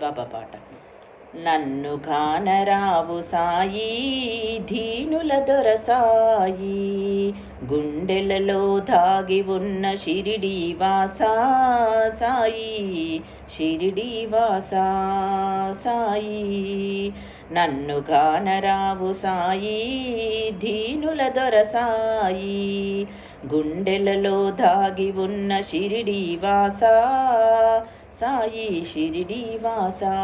బాబా పాట. నన్ను గానరావు సాయి ధీనుల దొర సాయి గుండెలలో దాగి ఉన్న షిరిడి వాసా సాయి షిరిడి వాసా సాయి. నన్ను గానరావు సాయి ధీనుల దొర సాయి గుండెలలో దాగి ఉన్న షిరిడి వాసా సాయి షిరిడి వాసా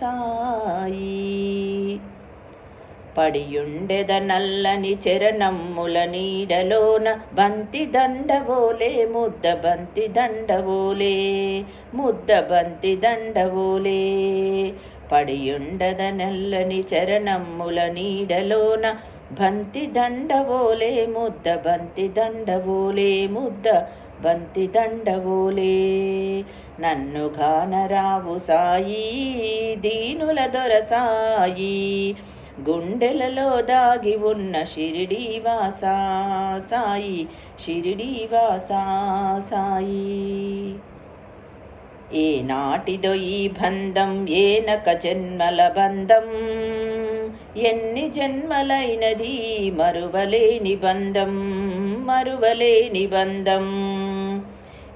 సాయి. పడియుండెద నల్లని చరణమ్ముల నీడలోన బంతి దండవోలే ముద్ద బంతి దండవోలే ముద్ద బంతి దండవోలే. పడియుండద నల్లని చరణమ్ముల నీడలోన బంతి దండవోలే ముద్ద బంతి దండవోలే ముద్ద బంతి దండవోలే. నన్ను గానరావు సాయి దీనుల దొర సాయి. గుండెలలో దాగి ఉన్న షిరిడి వాసా సాయి షిరిడి వాసా సాయి. ఏ నాటిదో ఈ బంధం ఏనక జన్మల బంధం. ఎన్ని జన్మలైనది మరువలేని బంధం మరువలేని బంధం.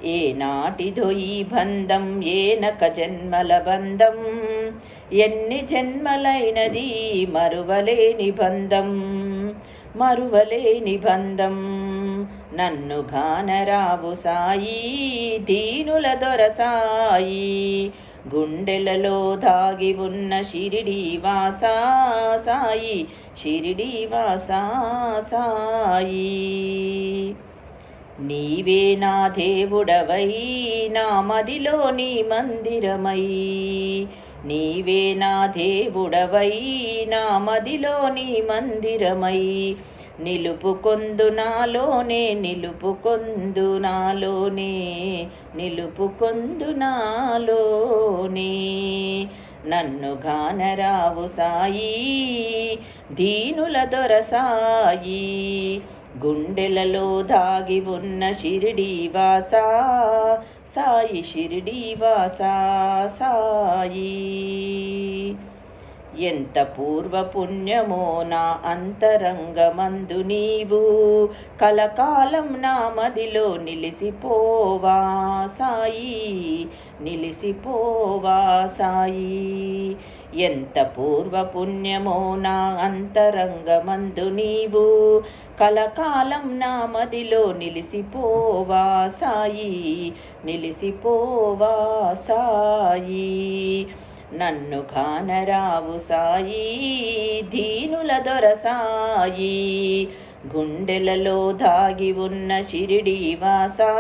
ఏ నాటిదో ఈ బంధం ఏనక జన్మల బంధం. ఎన్ని జన్మలైనది మరువలేని బంధం మరువలేని బంధం. నన్ను గానరావు సాయి దీనుల దొరసాయి గుండెలలో దాగి ఉన్న షిరిడి వాసా సాయి షిరిడి వాసా సాయి. నీవే నా దేవుడవై నా మదిలో నీ మందిరమై. నీవే నా దేవుడవై నా మదిలో నీ మందిరమై. నిలుపుకొందు నాలోనే నిలుపుకొందు నాలోనే నిలుపుకొందు నాలోనే. నన్ను గానరావు సాయి దీనుల దొర సాయి గుండెలలో దాగి ఉన్న షిరిడి వాసా సాయి షిరిడి వాసా సాయి. ఎంత పూర్వపుణ్యమో నా అంతరంగమందు నీవు. కలకాలం నా మదిలో నిలిసిపోవా సాయి నిలిసిపోవా సాయి. ఎంత పూర్వపుణ్యమో నా అంతరంగమందు నీవు. కలకాలం నా మదిలో నిలిసిపోవా సాయి నిలిసిపోవా సాయి. నన్ను కానరావు సాయి దీనుల దొర సాయి. గుండెలలో దాగి ఉన్న షిరిడి వాసా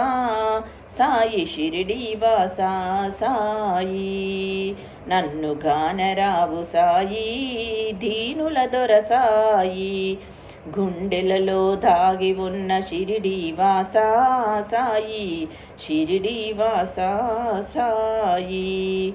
సాయి షిరిడి వాసా సాయి. నన్ను గానరావు సాయి దీనుల దొర సాయి. గుండెలలో దాగి ఉన్న షిరిడి వాసా సాయి షిరిడి వాసా సాయి.